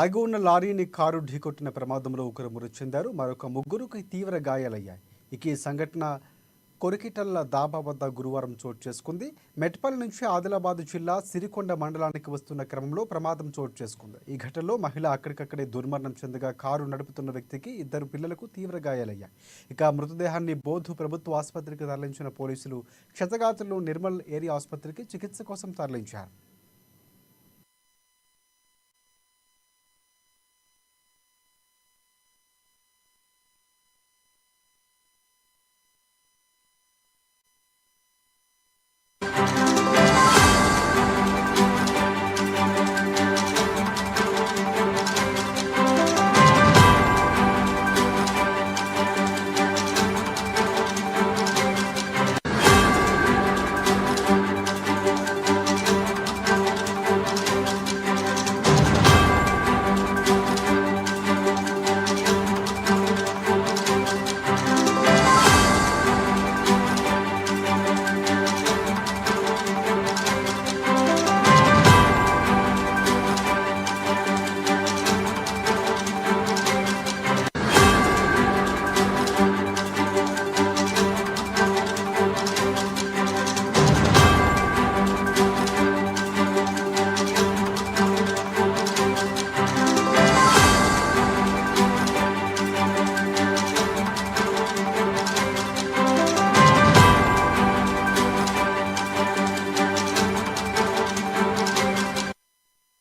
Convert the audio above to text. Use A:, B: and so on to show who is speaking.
A: ఆగి ఉన్న లారీని కారు ఢీకొట్టిన ప్రమాదంలో ఒకరు మృతి చెందారు. మరొక ముగ్గురికి తీవ్ర గాయాలయ్యాయి. ఇక ఈ సంఘటన కొరికిటల్ల దాబా వద్ద గురువారం చోటు చేసుకుంది. మెట్పల్లి నుంచి ఆదిలాబాద్ జిల్లా సిరికొండ మండలానికి వస్తున్న క్రమంలో ప్రమాదం చోటు చేసుకుంది. ఈ ఘటనలో మహిళ అక్కడికక్కడే దుర్మరణం చెందగా కారు నడుపుతున్న వ్యక్తికి ఇద్దరు పిల్లలకు తీవ్ర గాయాలయ్యాయి. ఇక మృతదేహాన్ని బోధు ప్రభుత్వ ఆసుపత్రికి తరలించిన పోలీసులు క్షతగాతులను నిర్మల్ ఏరియా ఆసుపత్రికి చికిత్స కోసం తరలించారు.